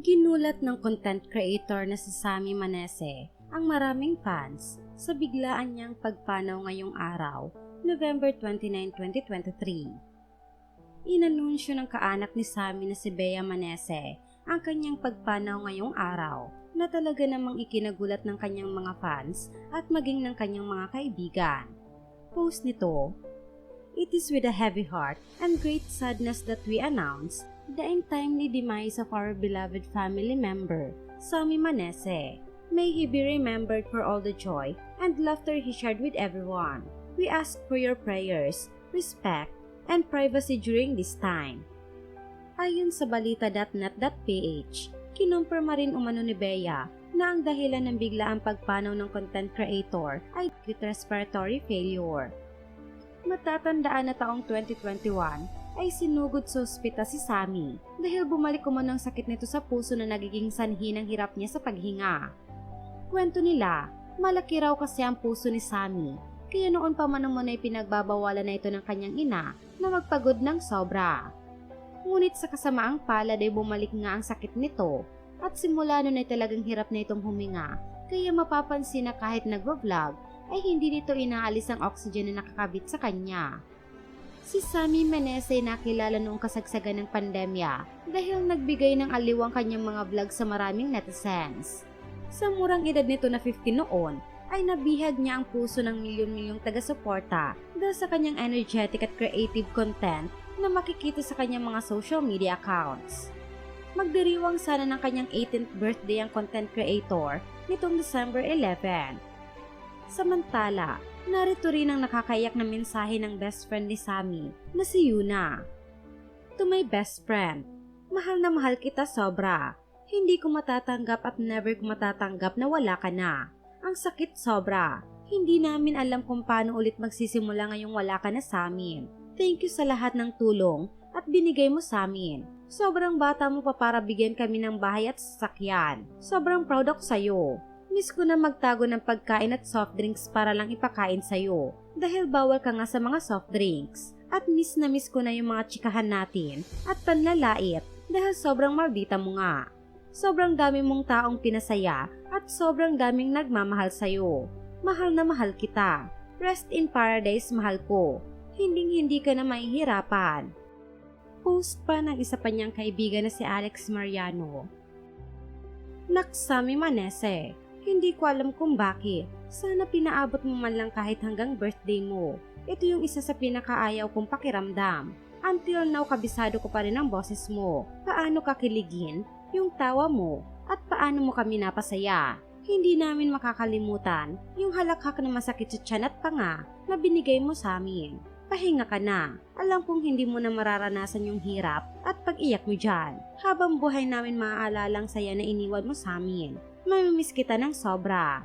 Ginulat ng content creator na si Sammy Manese ang maraming fans sa biglaan niyang pagpanaw ngayong araw, November 29, 2023. Inanunsyo ng kaanak ni Sammy na si Bea Manese ang kanyang pagpanaw ngayong araw na talaga namang ikinagulat ng kanyang mga fans at maging ng kanyang mga kaibigan. Post nito, It is with a heavy heart and great sadness that we announce the untimely demise of our beloved family member, Sammy Manese. May he be remembered for all the joy and laughter he shared with everyone. We ask for your prayers, respect, and privacy during this time. Ayon sa balita.net.ph, kinumpirma rin umano ni Bea na ang dahilan ng biglaang pagpanaw ng content creator ay respiratory failure. Matatandaan na taong 2021 ay sinugod sa ospital si Sammy dahil bumalik umano ang sakit nito sa puso na nagiging sanhi ng hirap niya sa paghinga. Kwento nila, malaki raw kasi ang puso ni Sammy kaya noon pa man naman ay pinagbabawalan na ito ng kanyang ina na magpagod ng sobra. Ngunit sa kasamaang palad ay bumalik nga ang sakit nito at simula nun ay talagang hirap na itong huminga kaya mapapansin na kahit nagwa-vlog ay hindi nito inaalis ang oxygen na nakakabit sa kanya. Si Sammy Menes ay nakilala noong kasagsagan ng pandemya dahil nagbigay ng aliw ang kanyang mga vlog sa maraming netizens. Sa murang edad nito na 50 noon, ay nabihag niya ang puso ng milyon-milyong taga-suporta dahil sa kanyang energetic at creative content na makikita sa kanyang mga social media accounts. Magdiriwang sana ng kanyang 18th birthday ang content creator nitong December 11 Samantala, narito rin ang nakakayak na mensahe ng best friend ni Sammy na si Yuna. To my best friend, mahal na mahal kita sobra. Hindi ko matatanggap at never ko matatanggap na wala ka na. Ang sakit sobra. Hindi namin alam kung paano ulit magsisimula ngayong wala ka na sa amin. Thank you sa lahat ng tulong at binigay mo sa amin. Sobrang bata mo pa para bigyan kami ng bahay at sasakyan. Sobrang proud ako sa'yo. Miss ko na magtago ng pagkain at soft drinks para lang ipakain sa'yo. Dahil bawal ka nga sa mga soft drinks. At miss na miss ko na yung mga chikahan natin at panlalait dahil sobrang maldita mo nga. Sobrang dami mong taong pinasaya at sobrang daming nagmamahal sa'yo. Mahal na mahal kita. Rest in paradise mahal ko. Hinding hindi ka na mahihirapan. Post pa ng isa pa niyang kaibigan na si Alex Mariano. Naksami Manese, hindi ko alam kung bakit. Sana pinaabot mo man lang kahit hanggang birthday mo. Ito yung isa sa pinakaayaw kong pakiramdam. Until now, kabisado ko pa rin ang boses mo. Paano ka kiligin, yung tawa mo, at paano mo kami napasaya. Hindi namin makakalimutan yung halakhak na masakit sa tiyan at panga na binigay mo sa amin. Pahinga ka na. Alam kong hindi mo na mararanasan yung hirap at pag-iyak mo dyan. Habang buhay namin maaalalang saya na iniwan mo sa amin. Mamimiss kita ng sobra.